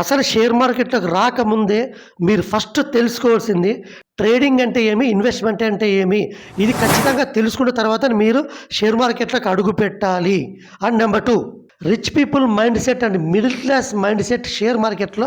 అసలు షేర్ మార్కెట్లోకి రాకముందే మీరు ఫస్ట్ తెలుసుకోవాల్సింది ట్రేడింగ్ అంటే ఏమి ఇన్వెస్ట్మెంట్ అంటే ఏమి? ఇది ఖచ్చితంగా తెలుసుకున్న తర్వాత మీరు షేర్ మార్కెట్లోకి అడుగు పెట్టాలి and number two rich people mind set and middle class mind set share మార్కెట్లో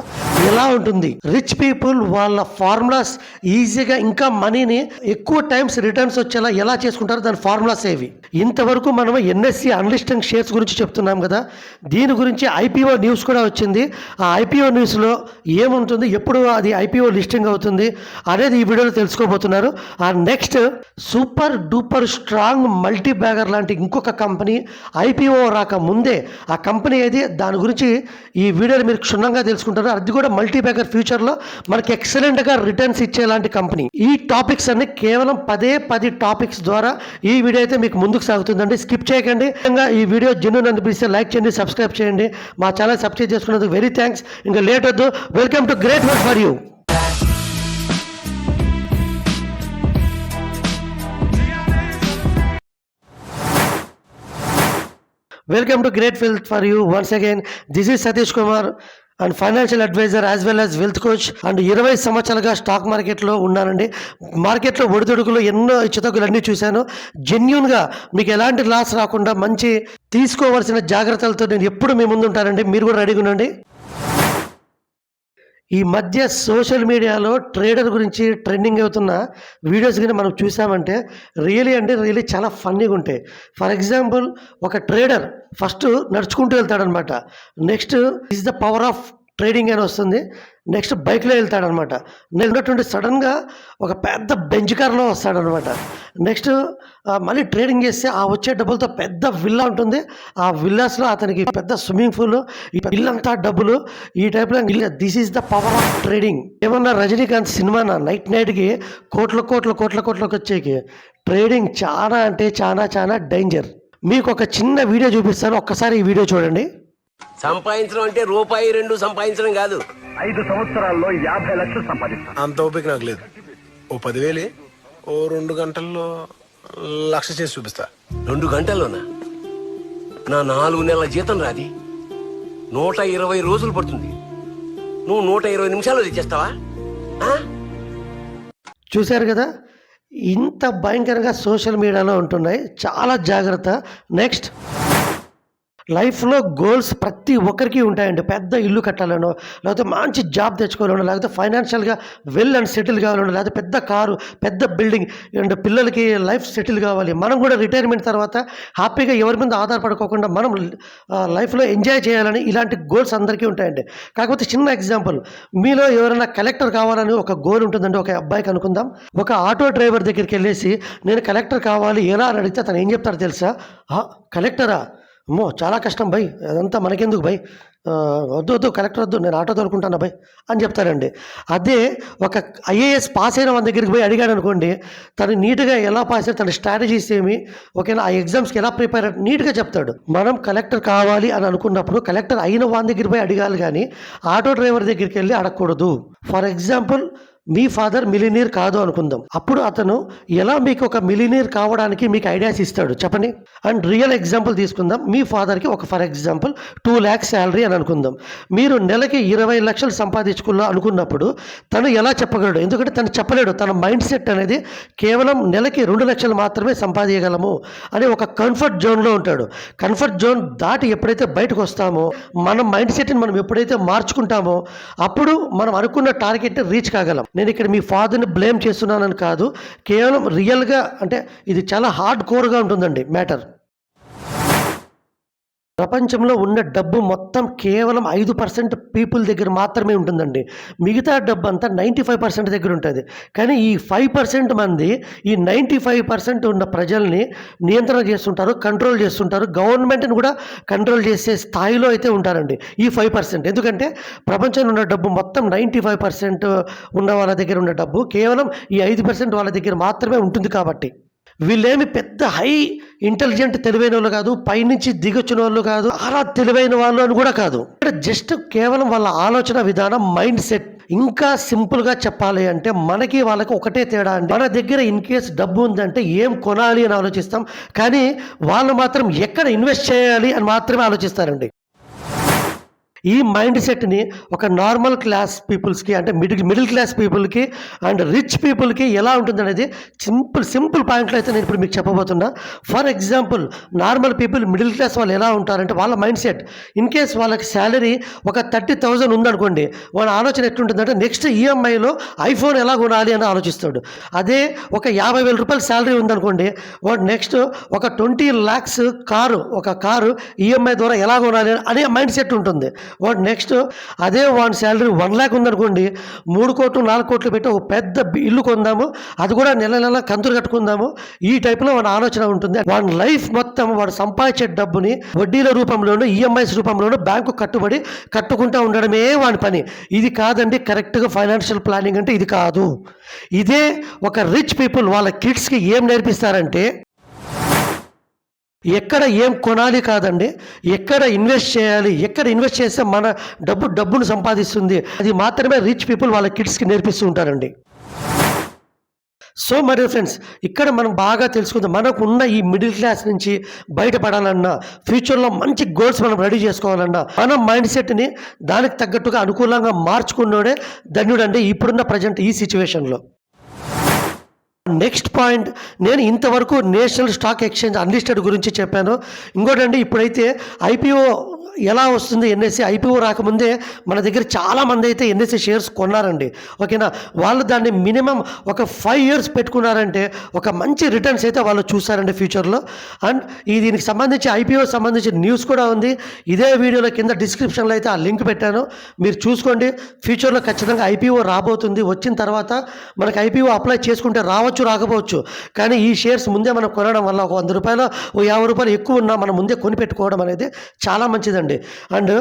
ఎలా ఉంటుంది? రిచ్ పీపుల్ వాళ్ళ ఫార్ములాస్ ఈజీగా ఇంకా మనీని ఎక్కువ టైమ్స్ రిటర్న్స్ వచ్చేలా ఎలా చేసుకుంటారు? దాని ఫార్ములాస్ ఏవి? ఇంతవరకు మనం ఎన్ఎస్సి అన్లిస్టింగ్ షేర్స్ గురించి చెప్తున్నాం కదా. దీని గురించి ఐపీఓ న్యూస్ కూడా వచ్చింది. ఆ ఐపీఓ న్యూస్లో ఏముంటుంది? ఎప్పుడు అది ఐపీఓ లిస్టింగ్ అవుతుంది? అనేది ఈ వీడియోలో తెలుసుకోబోతున్నారు. ఆ next super duper strong multi bagger లాంటి ఇంకొక కంపెనీ ఐపీఓ రాక ముందే ఆ కంపెనీ ఏది? దాని గురించి ఈ వీడియోలో మీరు క్షుణ్ణంగా తెలుసుకుంటారు. అది కూడా మల్టీపేకర్ ఫ్యూచర్లో మనకి ఎక్సలెంట్గా రిటర్న్స్ ఇచ్చేలాంటి కంపెనీ. ఈ టాపిక్స్ అన్ని కేవలం పదే పది టాపిక్స్ ద్వారా ఈ వీడియో అయితే మీకు ముందుకు సాగుతుందండి. స్కిప్ చేయకండి. ఇంకా ఈ వీడియో జెన్యున్ అనిపిస్తే లైక్ చేయండి సబ్స్క్రైబ్ చేయండి. మా ఛానల్ సబ్స్క్రైబ్ చేసుకున్నందుకు వెరీ థ్యాంక్స్. ఇంకా లేట్ వద్దు. Welcome to great work for you. Welcome to great wealth for you once again this is Satish Kumar and financial advisor as well as wealth coach and ఇరవై సంవత్సరాలుగా stock మార్కెట్లో ఉన్నానండి. మార్కెట్లో ఒడిదుడుకులు ఎన్నో చితకులు అన్నీ చూశాను జెన్యున్గా మీకు ఎలాంటి లాస్ రాకుండా మంచి తీసుకోవాల్సిన జాగ్రత్తలతో నేను ఎప్పుడు మీ ముందు ఉంటానండి మీరు కూడా రెడీగా ఉండండి. ఈ మధ్య సోషల్ మీడియాలో ట్రేడర్ గురించి ట్రెండింగ్ అవుతున్న వీడియోస్ కానీ మనం చూసామంటే రియలీ అంటే రియలీ చాలా ఫన్నీగా ఉంటాయి. ఫర్ ఎగ్జాంపుల్ ఒక ట్రేడర్ ఫస్ట్ నడుచుకుంటూ వెళ్తాడనమాట next is the power of trading అని వస్తుంది. నెక్స్ట్ బైక్లో వెళ్తాడనమాట. ఉన్నటువంటి సడన్గా ఒక పెద్ద బెంచ్ కార్లో వస్తాడనమాట. నెక్స్ట్ మళ్ళీ ట్రేడింగ్ చేస్తే ఆ వచ్చే డబ్బులతో పెద్ద విల్లా ఉంటుంది. ఆ విల్లాస్లో అతనికి పెద్ద స్విమ్మింగ్ పూల్ ఇల్లంతా డబ్బులు. ఈ టైప్లో this is the power of trading. ఏమన్నా రజనీకాంత్ సినిమా నైట్ నైట్కి కోట్ల కోట్ల కోట్ల కోట్లకు వచ్చేకి ట్రేడింగ్ చాలా అంటే చాలా చాలా డేంజర్. మీకు ఒక చిన్న వీడియో చూపిస్తాను. ఒక్కసారి ఈ వీడియో చూడండి. సంపాదించడం అంటే రూపాయి రెండు సంపాదించడం కాదు. ఐదు సంవత్సరాల్లో యాభై లక్షలు సంపాదిస్తాను అంత ఓపిక నాకు లేదు. ఓ పదివేలే ఓ రెండు గంటల్లో లక్ష చేసి చూపిస్తా. రెండు గంటల్లోనా? నా నాలుగు నెలల జీతం రాది. నూట ఇరవై రోజులు పడుతుంది. నువ్వు నూట ఇరవై నిమిషాల్లో తెచ్చేస్తావా? చూశారు కదా? ఇంత భయంకరంగా సోషల్ మీడియాలో ఉంటున్నాయి. చాలా జాగ్రత్త. నెక్స్ట్. లైఫ్లో గోల్స్ ప్రతి ఒక్కరికి ఉంటాయండి. పెద్ద ఇల్లు కట్టాలనో లేకపోతే మంచి జాబ్ తెచ్చుకోవాలనో లేకపోతే ఫైనాన్షియల్గా వెల్ అండ్ సెటిల్ కావాలనో లేకపోతే పెద్ద కారు పెద్ద బిల్డింగ్ అండ్ పిల్లలకి లైఫ్ సెటిల్ కావాలి. మనం కూడా రిటైర్మెంట్ తర్వాత హ్యాపీగా ఎవరి మీద ఆధారపడుకోకుండా మనం లైఫ్లో ఎంజాయ్ చేయాలని ఇలాంటి గోల్స్ అందరికీ ఉంటాయండి. కాకపోతే చిన్న ఎగ్జాంపుల్ మీలో ఎవరైనా కలెక్టర్ కావాలని ఒక గోల్ ఉంటుందండి. ఒక అబ్బాయికి అనుకుందాం. ఒక ఆటో డ్రైవర్ దగ్గరికి వెళ్ళేసి నేను కలెక్టర్ కావాలి ఎలా అని అడిగితే అతను ఏం చెప్తారు తెలుసా? "ఆ, కలెక్టరా? అమ్మో చాలా కష్టం భయ్. అదంతా మనకెందుకు భయ్? వద్దు వద్దు కలెక్టర్ వద్దు నేను ఆటో తోలుకుంటాను భయ్? అని చెప్తారండి. అదే ఒక ఐఏఎస్ పాస్ అయిన వాళ్ళ దగ్గరికి పోయి అడిగాడు అనుకోండి తను నీట్గా ఎలా పాస్ అయ్యారు తన స్ట్రాటజీస్ ఏమి ఓకేనా ఆ ఎగ్జామ్స్కి ఎలా ప్రిపేర్ అయ్యారు నీట్గా చెప్తాడు. మనం కలెక్టర్ కావాలి అని అనుకున్నప్పుడు కలెక్టర్ అయిన వాళ్ళ దగ్గరికి పోయి అడగాలి కానీ ఆటో డ్రైవర్ దగ్గరికి వెళ్ళి అడగకూడదు. ఫర్ ఎగ్జాంపుల్ మీ ఫాదర్ మిలినీర్ కాదు అనుకుందాం. అప్పుడు అతను ఎలా మీకు ఒక మిలినీర్ కావడానికి మీకు ఐడియాస్ ఇస్తాడు? చెప్పండి. అండ్ రియల్ ఎగ్జాంపుల్ తీసుకుందాం. మీ ఫాదర్కి ఒక for example two lakhs salary అని అనుకుందాం. మీరు నెలకి ఇరవై లక్షలు సంపాదించుకున్నా అనుకున్నప్పుడు తను ఎలా చెప్పగలడు? ఎందుకంటే తను చెప్పలేడు. తన మైండ్ సెట్ అనేది కేవలం నెలకి రెండు లక్షలు మాత్రమే సంపాదించగలము అని ఒక కంఫర్ట్ జోన్లో ఉంటాడు. కంఫర్ట్ జోన్ దాటి ఎప్పుడైతే బయటకు వస్తామో మన మైండ్ సెట్ని మనం ఎప్పుడైతే మార్చుకుంటామో అప్పుడు మనం అనుకున్న టార్గెట్ రీచ్ కాగలం. నేను ఇక్కడ మీ ఫాదర్ని బ్లేమ్ చేస్తున్నానని కాదు కేవలం రియల్గా అంటే ఇది చాలా హార్డ్ కోర్గా ఉంటుందండి మ్యాటర్ ప్రపంచంలో ఉన్న డబ్బు మొత్తం కేవలం ఐదు పర్సెంట్ పీపుల్ దగ్గర మాత్రమే ఉంటుందండి. మిగతా డబ్బు అంతా నైంటీ ఫైవ్ పర్సెంట్ దగ్గర ఉంటుంది. కానీ ఈ ఫైవ్ పర్సెంట్ మంది ఈ నైంటీ ఫైవ్ పర్సెంట్ ఉన్న ప్రజల్ని నియంత్రణ చేస్తుంటారు కంట్రోల్ చేస్తుంటారు. గవర్నమెంట్ని కూడా కంట్రోల్ చేసే స్థాయిలో అయితే ఉంటారండి ఈ ఫైవ్ పర్సెంట్. ఎందుకంటే ప్రపంచంలో ఉన్న డబ్బు మొత్తం నైంటీ ఫైవ్ పర్సెంట్ ఉన్న వాళ్ళ దగ్గర ఉన్న డబ్బు కేవలం ఈ ఐదు పర్సెంట్ వాళ్ళ దగ్గర మాత్రమే ఉంటుంది కాబట్టి. వీళ్ళేమి పెద్ద హై ఇంటెలిజెంట్ తెలివైన వాళ్ళు కాదు పైనుంచి దిగొచ్చిన వాళ్ళు కాదు చాలా తెలివైన వాళ్ళు అని కూడా కాదు. ఇక్కడ జస్ట్ కేవలం వాళ్ళ ఆలోచన విధానం మైండ్ సెట్ ఇంకా సింపుల్గా చెప్పాలి అంటే మనకి వాళ్ళకి ఒకటే తేడా అండి. మన దగ్గర ఇన్ కేస్ డబ్బు ఉందంటే ఏం కొనాలి అని ఆలోచిస్తాం కానీ వాళ్ళు మాత్రం ఎక్కడ ఇన్వెస్ట్ చేయాలి అని మాత్రమే ఆలోచిస్తారండి. ఈ మైండ్ సెట్ని ఒక నార్మల్ క్లాస్ పీపుల్స్కి అంటే మిడిల్ మిడిల్ క్లాస్ పీపుల్కి అండ్ రిచ్ పీపుల్కి ఎలా ఉంటుంది అనేది సింపుల్ సింపుల్ పాయింట్లు అయితే నేను ఇప్పుడు మీకు చెప్పబోతున్నా. For example normal people middle class వాళ్ళు ఎలా ఉంటారంటే వాళ్ళ మైండ్ సెట్ ఇన్ కేస్ వాళ్ళకి శాలరీ ఒక థర్టీ థౌజండ్ ఉందనుకోండి వాళ్ళ ఆలోచన ఎట్లుంటుందంటే నెక్స్ట్ ఈఎంఐలో ఐఫోన్ ఎలా కొనాలి అని ఆలోచిస్తాడు. అదే ఒక యాభై వేల రూపాయల శాలరీ ఉందనుకోండి వాడు నెక్స్ట్ ఒక ట్వంటీ ల్యాక్స్ కారు ఒక కారు ఈఎంఐ ద్వారా ఎలా కొనాలి అనే మైండ్ సెట్ ఉంటుంది. వాడు నెక్స్ట్ అదే వాడి శాలరీ వన్ ల్యాక్ ఉందనుకోండి మూడు కోట్లు నాలుగు కోట్లు పెట్టి ఒక పెద్ద ఇల్లు కొందాము అది కూడా నెల నెల కంతులు కట్టుకుందాము. ఈ టైప్లో వాడి ఆలోచన ఉంటుంది. వాడి లైఫ్ మొత్తం వాడు సంపాదించే డబ్బుని వడ్డీల రూపంలోనూ ఈఎంఐస్ రూపంలోనూ బ్యాంకు కట్టుబడి కట్టుకుంటూ ఉండడమే వాడి పని. ఇది కాదండి కరెక్ట్గా ఫైనాన్షియల్ ప్లానింగ్ అంటే ఇది కాదు. ఇదే ఒక రిచ్ పీపుల్ వాళ్ళ కిడ్స్కి ఏం నేర్పిస్తారంటే ఎక్కడ ఏం కొనాలి కాదండి ఎక్కడ ఇన్వెస్ట్ చేయాలి ఎక్కడ ఇన్వెస్ట్ చేస్తే మన డబ్బు డబ్బును సంపాదిస్తుంది అది మాత్రమే రిచ్ పీపుల్ వాళ్ళ కిడ్స్కి నేర్పిస్తూ ఉంటారండి. సో మరి ఫ్రెండ్స్ ఇక్కడ మనం బాగా తెలుసుకుందాం మనకు ఉన్న ఈ మిడిల్ క్లాస్ నుంచి బయటపడాలన్నా ఫ్యూచర్లో మంచి గోల్స్ మనం రెడీ చేసుకోవాలన్నా మన మైండ్ సెట్ని దానికి తగ్గట్టుగా అనుకూలంగా మార్చుకున్నోడే ధన్యుడండి ఇప్పుడున్న ప్రజెంట్ ఈ సిచ్యువేషన్లో. నెక్స్ట్ పాయింట్ నేను ఇంతవరకు నేషనల్ స్టాక్ ఎక్స్చేంజ్ అన్లిస్టెడ్ గురించి చెప్పాను. ఇంకోటండి ఇప్పుడైతే ఐపీఓ ఎలా వస్తుంది ఎన్ఎస్సి ఐపీఓ రాకముందే మన దగ్గర చాలా మంది అయితే ఎన్ఎస్సి షేర్స్ కొన్నారండి. ఓకేనా? వాళ్ళు దాన్ని మినిమం ఒక ఫైవ్ ఇయర్స్ పెట్టుకున్నారంటే ఒక మంచి రిటర్న్స్ అయితే వాళ్ళు చూస్తారండి ఫ్యూచర్లో. అండ్ ఈ దీనికి సంబంధించి ఐపీఓ సంబంధించిన న్యూస్ కూడా ఉంది. ఇదే వీడియోలో కింద డిస్క్రిప్షన్లో అయితే ఆ లింక్ పెట్టాను. మీరు చూసుకోండి. ఫ్యూచర్లో ఖచ్చితంగా ఐపీఓ రాబోతుంది. వచ్చిన తర్వాత మనకి ఐపీఓ అప్లై చేసుకుంటే రావచ్చు రాకపోవచ్చు. కానీ ఈ షేర్స్ ముందే మనం కొనడం వల్ల ఒక వంద రూపాయలు ఓ యాభై రూపాయలు ఎక్కువ ఉన్నా మనం ముందే కొని పెట్టుకోవడం అనేది చాలా మంచిదండి. అండ్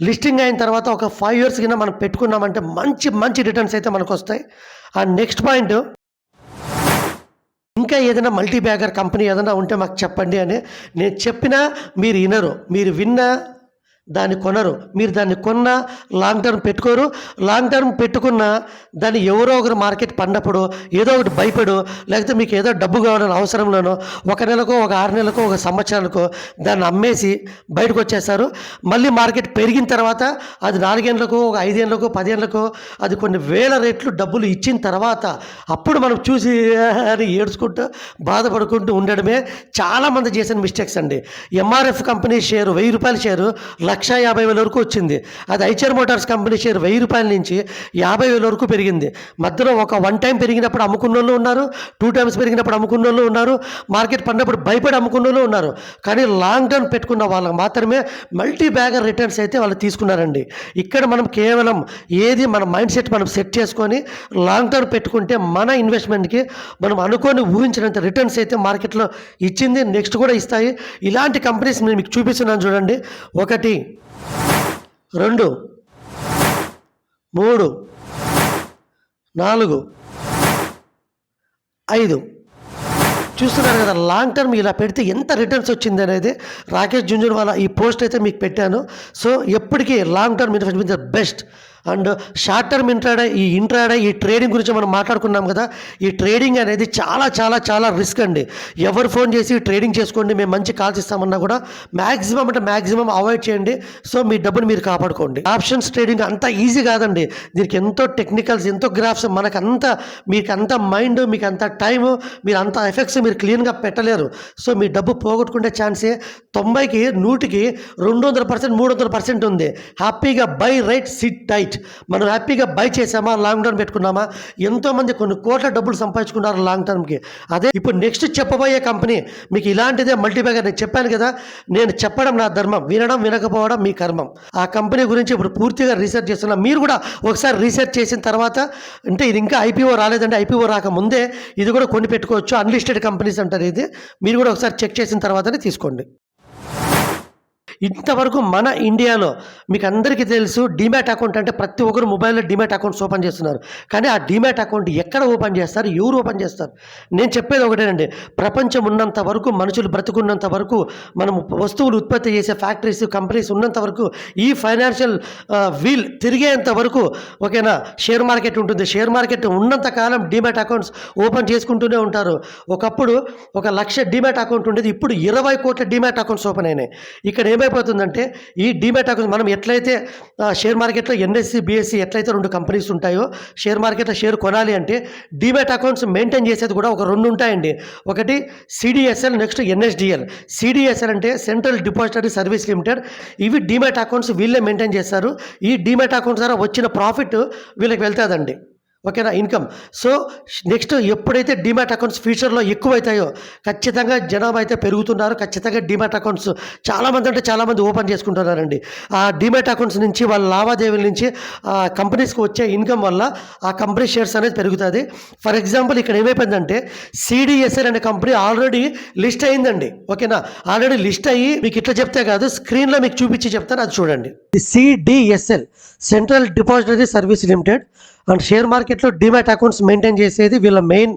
లిస్టింగ్ అయిన తర్వాత ఒక ఫైవ్ ఇయర్స్ కింద మనం పెట్టుకున్నామంటే మంచి మంచి రిటర్న్స్ అయితే మనకు వస్తాయి అండ్ నెక్స్ట్ పాయింట్ ఇంకా ఏదైనా మల్టీ బ్యాగర్ కంపెనీ ఏదైనా ఉంటే మాకు చెప్పండి అని నేను చెప్పినా మీరు వినరు. మీరు విన్నా దాన్ని కొనరు. మీరు దాన్ని కొన్న లాంగ్ టర్మ్ పెట్టుకోరు. లాంగ్ టర్మ్ పెట్టుకున్న దాన్ని ఎవరో ఒకరు మార్కెట్ పడినప్పుడు ఏదో ఒకటి భయపడు. లేకపోతే మీకు ఏదో డబ్బు కావాలని అవసరంలోనో ఒక నెలకో ఒక ఆరు నెలకో ఒక సంవత్సరానికో దాన్ని అమ్మేసి బయటకు వచ్చేస్తారు. మళ్ళీ మార్కెట్ పెరిగిన తర్వాత అది నాలుగేళ్ళకు ఒక ఐదేళ్ళకు పదేళ్ళకు అది కొన్ని వేల రేట్లు డబ్బులు ఇచ్చిన తర్వాత అప్పుడు మనం చూసి అని ఏడ్చుకుంటూ బాధపడుకుంటూ ఉండడమే చాలామంది చేసిన మిస్టేక్స్ అండి. ఎంఆర్ఎఫ్ కంపెనీ షేరు వెయ్యి రూపాయల షేరు లక్ష యాభై వేల వరకు వచ్చింది. అది ఐచర్ మోటార్స్ కంపెనీ షేర్ వెయ్యి రూపాయల నుంచి యాభై వేల వరకు పెరిగింది. మధ్యలో ఒక వన్ టైం పెరిగినప్పుడు అమ్ముకున్న వాళ్ళు ఉన్నారు టూ టైమ్స్ పెరిగినప్పుడు అమ్ముకున్న వాళ్ళు ఉన్నారు మార్కెట్ పడినప్పుడు భయపడి అమ్ముకున్న వాళ్ళు ఉన్నారు. కానీ లాంగ్ టర్మ్ పెట్టుకున్న వాళ్ళకి మాత్రమే మల్టీ బ్యాగర్ రిటర్న్స్ అయితే వాళ్ళు తీసుకున్నారండి. ఇక్కడ మనం కేవలం ఏది మన మైండ్ సెట్ మనం సెట్ చేసుకొని లాంగ్ టర్మ్ పెట్టుకుంటే మన ఇన్వెస్ట్మెంట్కి మనం అనుకోని ఊహించినంత రిటర్న్స్ అయితే మార్కెట్లో ఇచ్చింది నెక్స్ట్ కూడా ఇస్తాయి. ఇలాంటి కంపెనీస్ నేను మీకు చూపిస్తున్నాను చూడండి. ఒకటి రెండు మూడు నాలుగు ఐదు. చూస్తున్నారు కదా లాంగ్ టర్మ్ ఇలా పెడితే ఎంత రిటర్న్స్ వచ్చింది అనేది? రాకేష్ జుంజున్వాలా ఈ పోస్ట్ అయితే మీకు పెట్టాను. సో ఎప్పటికీ long term investment best and short term intraday ఈ ఇంట్రాడే ఈ ట్రేడింగ్ గురించి మనం మాట్లాడుకున్నాం కదా ఈ ట్రేడింగ్ అనేది చాలా చాలా చాలా రిస్క్ అండి. ఎవరు ఫోన్ చేసి ట్రేడింగ్ చేసుకోండి మేము మంచి కాల్స్ ఇస్తామన్నా కూడా మ్యాక్సిమం అంటే మ్యాక్సిమం అవాయిడ్ చేయండి. సో మీ డబ్బును మీరు కాపాడుకోండి. ఆప్షన్స్ ట్రేడింగ్ అంత ఈజీ కాదండి. దీనికి ఎంతో టెక్నికల్స్ ఎంతో గ్రాఫ్స్ మనకు అంత మీకు అంత మైండ్ మీకు అంత టైము మీరు అంత ఎఫెక్ట్స్ మీరు క్లీన్గా పెట్టలేరు. సో మీ డబ్బు పోగొట్టుకునే ఛాన్సే. తొంభైకి నూటికి రెండు వందల పర్సెంట్ మూడు వందల పర్సెంట్ ఉంది. హ్యాపీగా బై రైట్ సిట్ టైట్. మనం హ్యాపీగా బై చేసామా? లాంగ్ టర్మ్ పెట్టుకున్నామా? ఎంతోమంది కొన్ని కోట్ల డబ్బులు సంపాదించుకున్నారు లాంగ్ టర్మ్కి. అదే ఇప్పుడు నెక్స్ట్ చెప్పబోయే కంపెనీ మీకు ఇలాంటిదే మల్టీబ్యాగర్ నేను చెప్పాను కదా నేను చెప్పడం నా ధర్మం వినడం వినకపోవడం మీ కర్మం. ఆ కంపెనీ గురించి ఇప్పుడు పూర్తిగా రీసెర్చ్ చేస్తున్నా. మీరు కూడా ఒకసారి రీసెర్చ్ చేసిన తర్వాత అంటే ఇది ఇంకా ఐపీఓ రాలేదంటే ఐపీఓ రాకముందే ఇది కూడా కొని పెట్టుకోవచ్చు. అన్లిస్టెడ్ కంపెనీస్ అంటారు ఇది. మీరు కూడా ఒకసారి చెక్ చేసిన తర్వాతనే తీసుకోండి. ఇంతవరకు మన ఇండియాలో మీకు అందరికీ తెలుసు డిమ్యాట్ అకౌంట్ అంటే ప్రతి ఒక్కరు మొబైల్లో డిమ్యాట్ అకౌంట్స్ ఓపెన్ చేస్తున్నారు. కానీ ఆ డిమ్యాట్ అకౌంట్ ఎక్కడ ఓపెన్ చేస్తారు ఎవరు ఓపెన్ చేస్తారు? నేను చెప్పేది ఒకటేనండి ప్రపంచం ఉన్నంత వరకు మనుషులు బ్రతుకున్నంత వరకు మనం వస్తువులు ఉత్పత్తి చేసే ఫ్యాక్టరీస్ కంపెనీస్ ఉన్నంత వరకు ఈ ఫైనాన్షియల్ వీల్ తిరిగేంత వరకు ఓకేనా షేర్ మార్కెట్ ఉంటుంది. షేర్ మార్కెట్ ఉన్నంత కాలం డిమ్యాట్ అకౌంట్స్ ఓపెన్ చేసుకుంటూనే ఉంటారు. ఒకప్పుడు ఒక లక్ష డిమ్యాట్ అకౌంట్ ఉండేది. ఇప్పుడు ఇరవై కోట్ల డిమ్యాట్ అకౌంట్స్ ఓపెన్ అయినాయి. ఇక్కడ ఏమైపోయింది? ఏమైపోతుందంటే ఈ డిమెట్ అకౌంట్ మనం ఎట్లయితే షేర్ మార్కెట్లో ఎన్ఎస్సి బిఎస్సి ఎట్లయితే రెండు కంపెనీస్ ఉంటాయో షేర్ మార్కెట్లో షేర్ కొనాలి అంటే డిమెట్ అకౌంట్స్ మెయింటైన్ చేసేది కూడా ఒక రెండు ఉంటాయండి. ఒకటి సిడిఎస్ఎల్ నెక్స్ట్ ఎన్ఎస్డిఎల్. సిడిఎస్ఎల్ అంటే సెంట్రల్ డిపాజిటరీ సర్వీస్ లిమిటెడ్. ఇవి డిమెట్ అకౌంట్స్ వీళ్ళే మెయింటైన్ చేస్తారు. ఈ డిమెట్ అకౌంట్స్ ద్వారా వచ్చిన ప్రాఫిట్ వీళ్ళకి వెళ్తుందండి. ఓకేనా? ఇన్కమ్. సో నెక్స్ట్ ఎప్పుడైతే డిమాట్ అకౌంట్స్ ఫ్యూచర్లో ఎక్కువైతాయో ఖచ్చితంగా జనాభా అయితే పెరుగుతున్నారు. ఖచ్చితంగా డిమాట్ అకౌంట్స్ చాలామంది అంటే చాలామంది ఓపెన్ చేసుకుంటున్నారండి. ఆ డిమాట్ అకౌంట్స్ నుంచి వాళ్ళ లావాదేవీల నుంచి ఆ కంపెనీస్కి వచ్చే ఇన్కమ్ వల్ల ఆ కంపెనీ షేర్స్ అనేది పెరుగుతుంది. ఫర్ ఎగ్జాంపుల్ ఇక్కడ ఏమైపోయిందంటే సిడిఎస్ఎల్ అనే కంపెనీ ఆల్రెడీ లిస్ట్ అయిందండి. ఓకేనా? ఆల్రెడీ లిస్ట్ అయ్యి మీకు ఇట్లా చెప్తే కాదు స్క్రీన్లో మీకు చూపించి చెప్తాను అది చూడండి. CDSL. Central depository service limited and share మార్కెట్లో డిమాట్ అకౌంట్స్ మెయింటైన్ చేసేది వీళ్ళ మెయిన్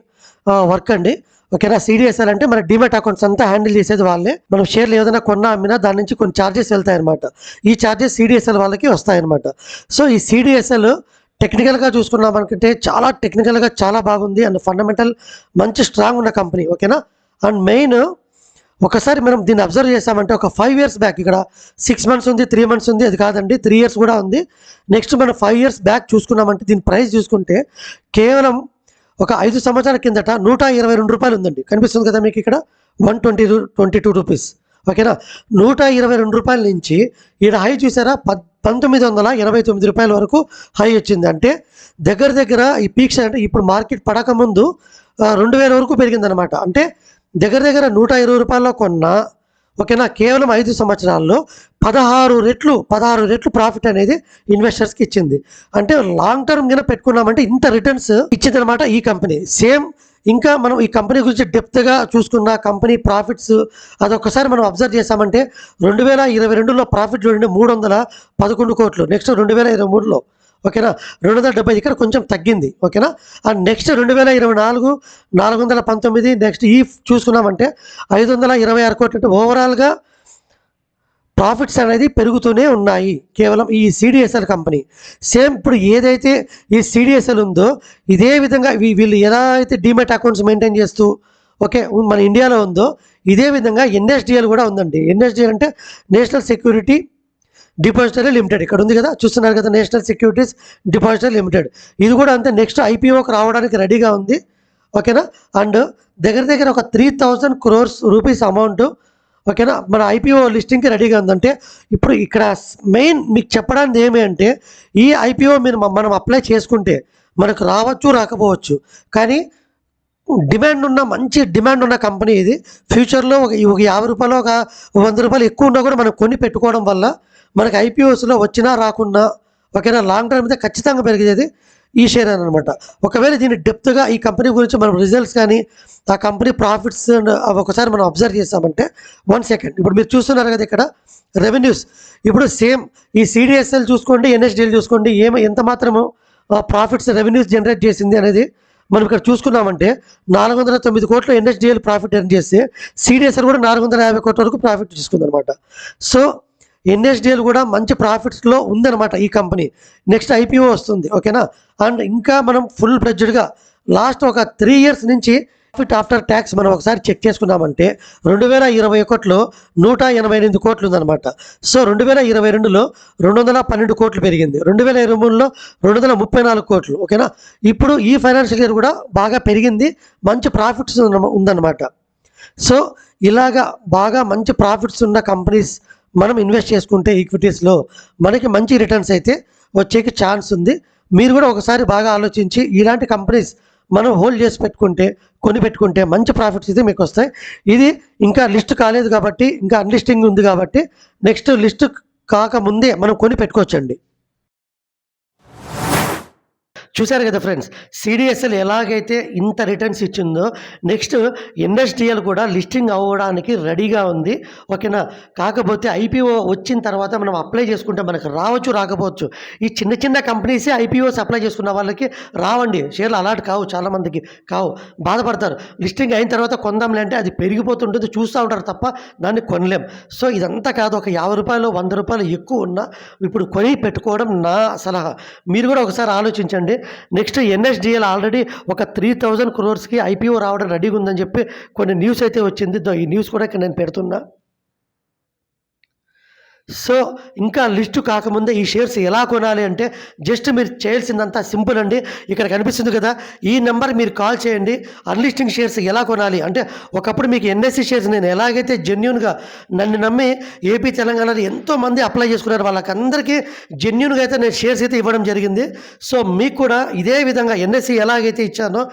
వర్క్ అండి. ఓకేనా? సిడిఎస్ఎల్ అంటే మన డిమాట్ అకౌంట్స్ అంతా హ్యాండిల్ చేసేది వాళ్ళే. మనం షేర్లు ఏదైనా కొన్నా అమ్మినా దాని నుంచి కొన్ని ఛార్జెస్ వెళ్తాయన్నమాట. ఈ ఛార్జెస్ సిడిఎస్ఎల్ వాళ్ళకి వస్తాయన్నమాట. సో ఈ సిడిఎస్ఎల్ టెక్నికల్గా చూసుకున్నాం అనుకుంటే చాలా టెక్నికల్గా చాలా బాగుంది. అండ్ ఫండమెంటల్ మంచి స్ట్రాంగ్ ఉన్న కంపెనీ. ఓకేనా? అండ్ మెయిన్ ఒకసారి మనం దీన్ని అబ్జర్వ్ చేసామంటే ఒక ఫైవ్ ఇయర్స్ బ్యాక్ ఇక్కడ సిక్స్ మంత్స్ ఉంది త్రీ మంత్స్ ఉంది అది కాదండి త్రీ ఇయర్స్ కూడా ఉంది. నెక్స్ట్ మనం ఫైవ్ ఇయర్స్ బ్యాక్ చూసుకున్నామంటే దీని ప్రైస్ చూసుకుంటే కేవలం ఒక ఐదు సంవత్సరాల కిందట నూట ఇరవై రెండు రూపాయలు ఉందండి. కనిపిస్తుంది కదా మీకు ఇక్కడ? One twenty twenty two rupees ఓకేనా? నూట ఇరవై రెండు రూపాయల నుంచి ఈడ హై చూసారా? పద్ పంతొమ్మిది వందల ఎనభై తొమ్మిది రూపాయల వరకు హై వచ్చింది. అంటే దగ్గర దగ్గర ఈ పీక్స్ అంటే ఇప్పుడు మార్కెట్ పడక ముందు రెండు వేల వరకు పెరిగిందనమాట అంటే దగ్గర దగ్గర నూట ఇరవై రూపాయల్లో కొన్న ఓకేనా? కేవలం ఐదు సంవత్సరాల్లో పదహారు రెట్లు పదహారు రెట్లు ప్రాఫిట్ అనేది ఇన్వెస్టర్స్కి ఇచ్చింది. అంటే లాంగ్ టర్మ్ కింద పెట్టుకున్నామంటే ఇంత రిటర్న్స్ ఇచ్చిందనమాట ఈ కంపెనీ సేమ్ ఇంకా మనం ఈ కంపెనీ గురించి డెప్త్గా చూసుకున్న కంపెనీ ప్రాఫిట్స్ అదొకసారి మనం అబ్జర్వ్ చేసామంటే రెండు వేల ఇరవై రెండులో ప్రాఫిట్ చూడండి మూడు వందల పదకొండు కోట్లు. నెక్స్ట్ రెండు వేల ఇరవై మూడులో ఓకేనా? రెండు వందల డెబ్బై ఇక్కడ కొంచెం తగ్గింది ఓకేనా? అండ్ నెక్స్ట్ రెండు వేల ఇరవై నాలుగు నాలుగు వందల పంతొమ్మిది నెక్స్ట్ ఈ చూసుకున్నామంటే ఐదు వందల ఇరవై ఆరు కోట్లు అంటే ఓవరాల్గా ప్రాఫిట్స్ అనేది పెరుగుతూనే ఉన్నాయి కేవలం ఈ సిడిఎస్ఎల్ కంపెనీ. సేమ్ ఇప్పుడు ఏదైతే ఈ సిడిఎస్ఎల్ ఉందో ఇదే విధంగా వీ- వీళ్ళు ఎలా అయితే డిమెట్ అకౌంట్స్ మెయింటైన్ చేస్తూ ఓకే మన ఇండియాలో ఉందో ఇదే విధంగా ఎన్ఎస్డిఎల్ కూడా ఉందండి. ఎన్ఎస్డిఎల్ అంటే నేషనల్ సెక్యూరిటీ డిపాజిటరీ లిమిటెడ్ ఇక్కడ ఉంది కదా? చూస్తున్నారు కదా నేషనల్ సెక్యూరిటీస్ డిపాజిటరీ లిమిటెడ్ ఇది కూడా అంతే నెక్స్ట్ ఐపీఓకి రావడానికి రెడీగా ఉంది. ఓకేనా? అండ్ దగ్గర దగ్గర ఒక three thousand crores rupees amount ఓకేనా? మన ఐపీఓ లిస్టింగ్కి రెడీగా ఉందంటే ఇప్పుడు ఇక్కడ మెయిన్ మీకు చెప్పడానికి ఏమి అంటే ఈ ఐపీఓ మీరు మనం అప్లై చేసుకుంటే మనకు రావచ్చు రాకపోవచ్చు. కానీ డిమాండ్ ఉన్న మంచి డిమాండ్ ఉన్న కంపెనీ ఇది. ఫ్యూచర్లో ఒక యాభై రూపాయలు ఒక వంద రూపాయలు ఎక్కువ ఉన్నా కూడా మనం కొని పెట్టుకోవడం వల్ల మనకి ఐపీఓస్లో వచ్చినా రాకున్నా ఓకేనా లాంగ్ టర్మ్ అయితే ఖచ్చితంగా పెరిగేది ఈ షేర్ అనమాట ఒకవేళ దీన్ని డెప్త్గా ఈ కంపెనీ గురించి మనం రిజల్ట్స్ కానీ ఆ కంపెనీ ప్రాఫిట్స్ ఒకసారి మనం అబ్జర్వ్ చేస్తామంటే వన్ సెకండ్ ఇప్పుడు మీరు చూస్తున్నారు కదా ఇక్కడ రెవెన్యూస్ ఇప్పుడు సేమ్ ఈ సిడిఎస్ఎల్ చూసుకోండి ఎన్ఎస్డిఎల్ చూసుకోండి ఏమి ఎంత మాత్రము ప్రాఫిట్స్ రెవెన్యూస్ జనరేట్ చేసింది అనేది మనం ఇక్కడ చూసుకున్నామంటే నాలుగు వందల తొమ్మిది కోట్ల ఎన్ఎస్డిఎల్ ప్రాఫిట్ ఎర్న్ చేస్తే సిడిఎస్ఎల్ కూడా నాలుగు వందల యాభై కోట్ల వరకు ప్రాఫిట్ తీసుకుందనమాట సో ఎన్ఎస్డిఎల్ కూడా మంచి ప్రాఫిట్స్లో ఉందన్నమాట ఈ కంపెనీ నెక్స్ట్ ఐపీఓ వస్తుంది ఓకేనా అండ్ ఇంకా మనం ఫుల్ ఫ్లెడ్జ్డ్గా లాస్ట్ ఒక త్రీ ఇయర్స్ నుంచి ప్రాఫిట్ ఆఫ్టర్ ట్యాక్స్ మనం ఒకసారి చెక్ చేసుకున్నామంటే రెండు వేల ఇరవై ఒకటిలో నూట ఎనభై ఎనిమిది కోట్లు ఉందన్నమాట. సో రెండు వేల ఇరవై రెండులో రెండు వందల పన్నెండు కోట్లు పెరిగింది. రెండు వేల ఇరవై మూడులో రెండు వందల ముప్పై నాలుగు కోట్లు ఓకేనా ఇప్పుడు ఈ ఫైనాన్షియల్ ఇయర్ కూడా బాగా పెరిగింది మంచి ప్రాఫిట్స్ ఉందన్నమాట. సో ఇలాగా బాగా మంచి ప్రాఫిట్స్ ఉన్న కంపెనీస్ మనం ఇన్వెస్ట్ చేసుకుంటే ఈక్విటీస్లో మనకి మంచి రిటర్న్స్ అయితే వచ్చేకి ఛాన్స్ ఉంది. మీరు కూడా ఒకసారి బాగా ఆలోచించి ఇలాంటి కంపెనీస్ మనం హోల్డ్ చేసి పెట్టుకుంటే కొని పెట్టుకుంటే మంచి ప్రాఫిట్స్ అయితే మీకు వస్తాయి. ఇది ఇంకా లిస్ట్ కాలేదు కాబట్టి ఇంకా అన్లిస్టింగ్ ఉంది కాబట్టి నెక్స్ట్ లిస్ట్ కాకముందే మనం కొని పెట్టుకోవచ్చండి. చూశారు కదా ఫ్రెండ్స్? సిడిఎస్ఎల్ ఎలాగైతే ఇంత రిటర్న్స్ ఇచ్చిందో నెక్స్ట్ ఎన్ఎస్డిఎల్ కూడా లిస్టింగ్ అవ్వడానికి రెడీగా ఉంది. ఓకేనా? కాకపోతే ఐపీఓ వచ్చిన తర్వాత మనం అప్లై చేసుకుంటే మనకు రావచ్చు రాకపోవచ్చు. ఈ చిన్న చిన్న కంపెనీసే ఐపీఓస్ అప్లై చేసుకున్న వాళ్ళకి రావండి. షేర్లు అలాట్ కావు చాలామందికి కావు. బాధపడతారు. లిస్టింగ్ అయిన తర్వాత కొందాంలే అంటే అది పెరిగిపోతుంటుంది చూస్తూ ఉంటారు తప్ప దాన్ని కొనలేం. సో ఇదంతా కాదు ఒక యాభై రూపాయలు వంద రూపాయలు ఎక్కువ ఉన్నా ఇప్పుడు కొని పెట్టుకోవడం నా సలహా. మీరు కూడా ఒకసారి ఆలోచించండి. నెక్స్ట్ ఎన్ఎస్డిఎల్ ఆల్రెడీ ఒక త్రీ థౌజండ్ క్రోర్స్కి ఐపీఓ రావడం రెడీగా ఉందని చెప్పి కొన్ని న్యూస్ అయితే వచ్చింది. ఈ న్యూస్ కూడా ఇక్కడ నేను పెడుతున్నా. సో ఇంకా లిస్టు కాకముందే ఈ షేర్స్ ఎలా కొనాలి అంటే జస్ట్ మీరు చేయాల్సిందంతా సింపుల్ అండి. ఇక్కడ కనిపిస్తుంది కదా ఈ నెంబర్ మీరు కాల్ చేయండి అన్లిస్టింగ్ షేర్స్ ఎలా కొనాలి అంటే ఒకప్పుడు మీకు ఎన్ఎస్సి షేర్స్ నేను ఎలాగైతే జెన్యున్గా నన్ను నమ్మి ఏపీ తెలంగాణలో ఎంతోమంది అప్లై చేసుకున్నారు వాళ్ళకందరికీ జెన్యున్గా అయితే నేను షేర్స్ అయితే ఇవ్వడం జరిగింది. సో మీకు కూడా ఇదే విధంగా ఎన్ఎస్సి ఎలాగైతే ఇచ్చానో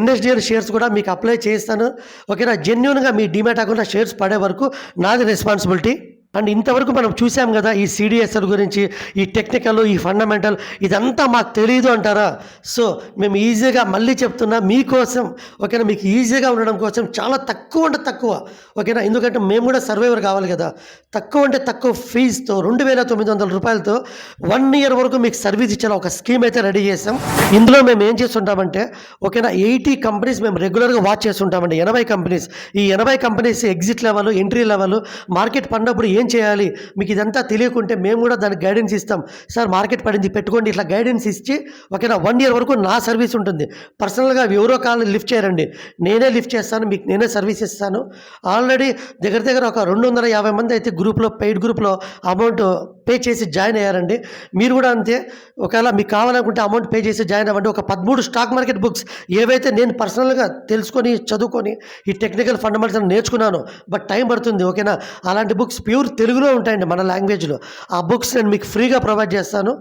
ఎన్ఎస్డిఎల్ షేర్స్ కూడా మీకు అప్లై చేస్తాను. ఓకేనా? జెన్యున్గా మీ డిమాట్ అకౌంట్లో షేర్స్ పడే వరకు నాది రెస్పాన్సిబిలిటీ అండ్ ఇంతవరకు మనం చూసాం కదా ఈ సిడిఎస్ఎల్ గురించి ఈ టెక్నికల్ ఈ ఫండమెంటల్ ఇదంతా మాకు తెలియదు అంటారా? సో మేము ఈజీగా మళ్ళీ చెప్తున్నా మీకోసం ఓకేనా? మీకు ఈజీగా ఉండడం కోసం చాలా తక్కువ అంటే తక్కువ ఓకేనా? ఎందుకంటే మేము కూడా సర్వైవర్ కావాలి కదా. తక్కువ అంటే తక్కువ ఫీజుతో రెండు వేల తొమ్మిది వందల రూపాయలతో వన్ ఇయర్ వరకు మీకు సర్వీస్ ఇచ్చేలా ఒక స్కీమ్ అయితే రెడీ చేసాం. ఇందులో మేము ఏం చేస్తుంటామంటే ఓకేనా? ఎయిటీ కంపెనీస్ మేము రెగ్యులర్గా వాచ్ చేస్తుంటామండి. ఎనభై కంపెనీస్. ఈ ఎనభై companies exit level entry level market పడినప్పుడు ఏ ఏం చేయాలి? మీకు ఇదంతా తెలియకుంటే మేము కూడా దానికి గైడెన్స్ ఇస్తాం. సార్ మార్కెట్ పడింది పెట్టుకోండి. ఇట్లా గైడెన్స్ ఇచ్చి ఓకేనా వన్ ఇయర్ వరకు నా సర్వీస్ ఉంటుంది. పర్సనల్గా ఎవరో కాల్ లిఫ్ట్ చేయరండి. నేనే లిఫ్ట్ చేస్తాను మీకు నేనే సర్వీస్ ఇస్తాను. ఆల్రెడీ దగ్గర దగ్గర ఒక రెండు వందల యాభై మంది అయితే గ్రూప్లో పెయిడ్ గ్రూప్లో అమౌంట్ పే చేసి జాయిన్ అయ్యారండి. మీరు కూడా అంతే. ఒకవేళ మీకు కావాలనుకుంటే అమౌంట్ పే చేసి జాయిన్ అవ్వండి. ఒక పదమూడు స్టాక్ మార్కెట్ బుక్స్ ఏవైతే నేను పర్సనల్గా తెలుసుకొని చదువుకొని ఈ టెక్నికల్ ఫండమెంటల్స్ నేర్చుకున్నాను బట్ టైం పడుతుంది ఓకేనా అలాంటి బుక్స్ ప్యూర్ తెలుగులో ఉంటాయండి మన లాంగ్వేజ్లో ఆ బుక్స్ నేను మీకు ఫ్రీగా ప్రొవైడ్ చేస్తాను.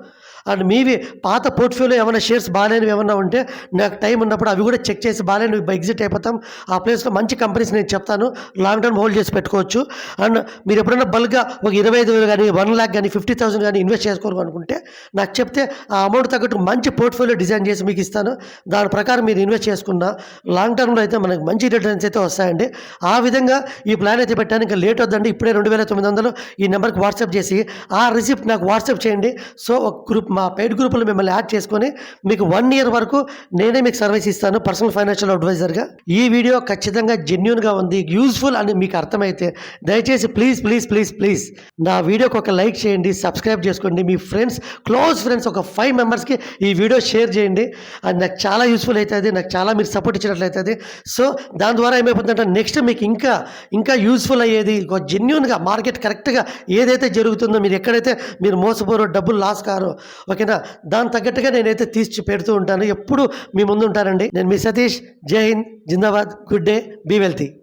అండ్ మీవి పాత పోర్ట్ఫోలియో ఏమైనా షేర్స్ బాగాలేనివి ఏమైనా ఉంటే నాకు టైం ఉన్నప్పుడు అవి కూడా చెక్ చేసి బాగాలేని ఎగ్జిట్ అయిపోతాం. ఆ ప్లేస్లో మంచి కంపెనీస్ నేను చెప్తాను. లాంగ్ టర్మ్ హోల్డ్ చేసి పెట్టుకోవచ్చు. అండ్ మీరు ఎప్పుడైనా బల్క్గా ఒక ఇరవై ఐదు వేలు కానీ వన్ ల్యాక్ కానీ ఫిఫ్టీ థౌసండ్ కానీ ఇన్వెస్ట్ చేసుకోవాలనుకుంటే నాకు చెప్తే ఆ అమౌంట్ తగ్గట్టు మంచి పోర్ట్ఫోలియో డిజైన్ చేసి మీకు ఇస్తాను. దాని ప్రకారం మీరు ఇన్వెస్ట్ చేసుకున్న లాంగ్ టర్మ్లో అయితే మనకి మంచి రిటర్న్స్ అయితే వస్తాయండి. ఆ విధంగా ఈ ప్లాన్ అయితే పెట్టాను. ఇంకా లేట్ వద్దండి. ఇప్పుడే రెండు వేల తొమ్మిది వందలు ఈ నెంబర్కి వాట్సాప్ చేసి ఆ రిసిప్ట్ నాకు వాట్సాప్ చేయండి. సో ఒక గ్రూప్ మా పెయిడ్ గ్రూపులు మిమ్మల్ని యాడ్ చేసుకొని మీకు వన్ ఇయర్ వరకు నేనే మీకు సర్వీస్ ఇస్తాను పర్సనల్ ఫైనాన్షియల్ అడ్వైజర్గా ఈ వీడియో ఖచ్చితంగా జెన్యున్గా ఉంది యూజ్ఫుల్ అని మీకు అర్థమైతే దయచేసి ప్లీజ్ ప్లీజ్ ప్లీజ్ ప్లీజ్ నా వీడియోకి ఒక లైక్ చేయండి సబ్స్క్రైబ్ చేసుకోండి. మీ ఫ్రెండ్స్ క్లోజ్ ఫ్రెండ్స్ ఒక ఫైవ్ మెంబర్స్కి ఈ వీడియో షేర్ చేయండి. అది నాకు చాలా యూస్ఫుల్ అవుతుంది నాకు చాలా మీరు సపోర్ట్ ఇచ్చినట్లయితుంది సో దాని ద్వారా ఏమైపోతుందంటే నెక్స్ట్ మీకు ఇంకా ఇంకా యూస్ఫుల్ అయ్యేది జెన్యున్గా మార్కెట్ కరెక్ట్గా ఏదైతే జరుగుతుందో మీరు ఎక్కడైతే మీరు మోసపోరో డబ్బులు లాస్ కారో ఓకేనా? దాని తగ్గట్టుగా నేనైతే తీసి పెడుతూ ఉంటాను. ఎప్పుడు మీ ముందు ఉంటానండి నేను మీ సతీష్. జై హింద్. జిందాబాద్. Good day. Be wealthy.